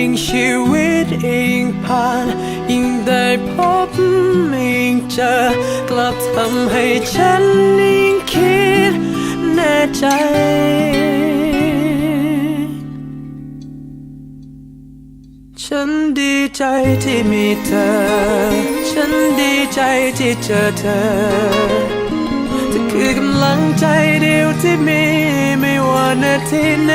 แต่ยิ่งชีวิตยิ่งผ่าน ยิ่งได้พบยิ่งเจอกลับทำให้ฉันยิ่งคิดแน่ใจฉันดีใจที่มีเธอ ฉันดีใจที่เจอเธอเธอคือกำลังใจเดียวที่มีไม่ว่านาทีไหน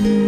you.